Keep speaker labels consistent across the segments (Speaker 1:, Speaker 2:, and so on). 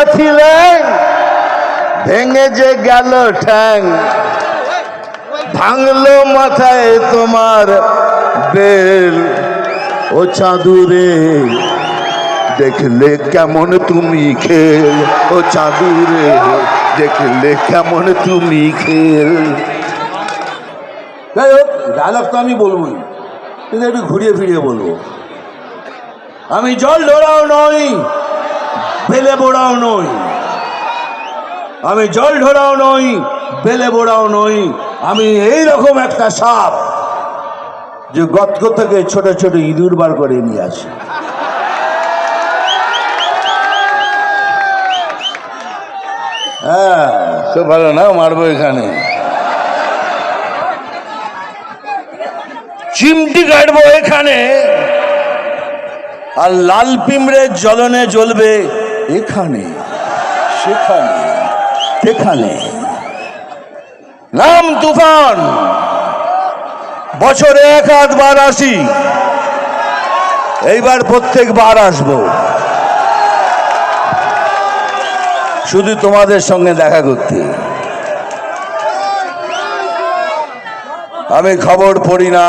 Speaker 1: বসিয়াছিলেন ভেঙে যে গেল ঠ্যাং, ভাঙলো মাথায় তোমার বেল। ও চাঁদুরে, দেখলে কেমন তুমি খেল। ও চাঁদুরে, দেখলে কেমন তুমি খেল। যাই হোক ডায়লগ তো আমি বলবোই, কিন্তু একটু ঘুরিয়ে ফিরিয়ে বলব। আমি জল ঢোড়াও নই। বেলে বোড়াও নই। আমি জল ঢোড়াও নই, বেলে বোড়াও নই। আমি এই রকম একটা সাপ যে গতক থেকে ছোট ছোট ইঁদুর বার করে নিয়ে আসি। হ্যাঁ তো ভালো না মারবো এখানে? চিমটি কাটবো এখানে। আর লাল পিমড়ে জ্বলনে জ্বলবে। এখানে, সেখানে সেখানে নাম তুফান। বছরে এক আধবার আসি। এইবার প্রত্যেকবার আসব। শুধু তোমাদের সঙ্গে দেখা করতে। আমি খবর পড়ি না,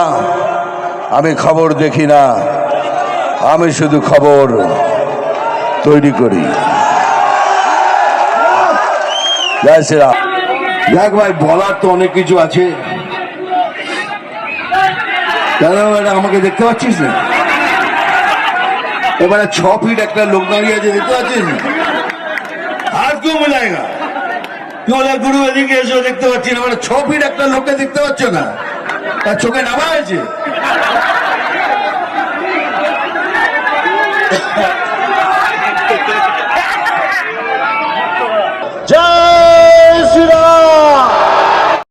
Speaker 1: আমি খবর দেখি না, আমি শুধু খবর তৈরি করি। জয় শ্রীরাম দেখ ভাই, বলার তো অনেক কিছু আছে। এটা আমাকে দেখতে পাচ্ছিস না? এবারে ছ ফিট একটা লোক দাঁড়িয়ে আছে, দেখতে পাচ্ছিস আর কেউ মিলায়গা তুই বলে গুরু এদিকে এসে দেখতে পাচ্ছি না। মানে ছ ফিট একটা লোককে দেখতে পাচ্ছ না? তার চোখে নামা হয়েছে জয় শ্রীরাম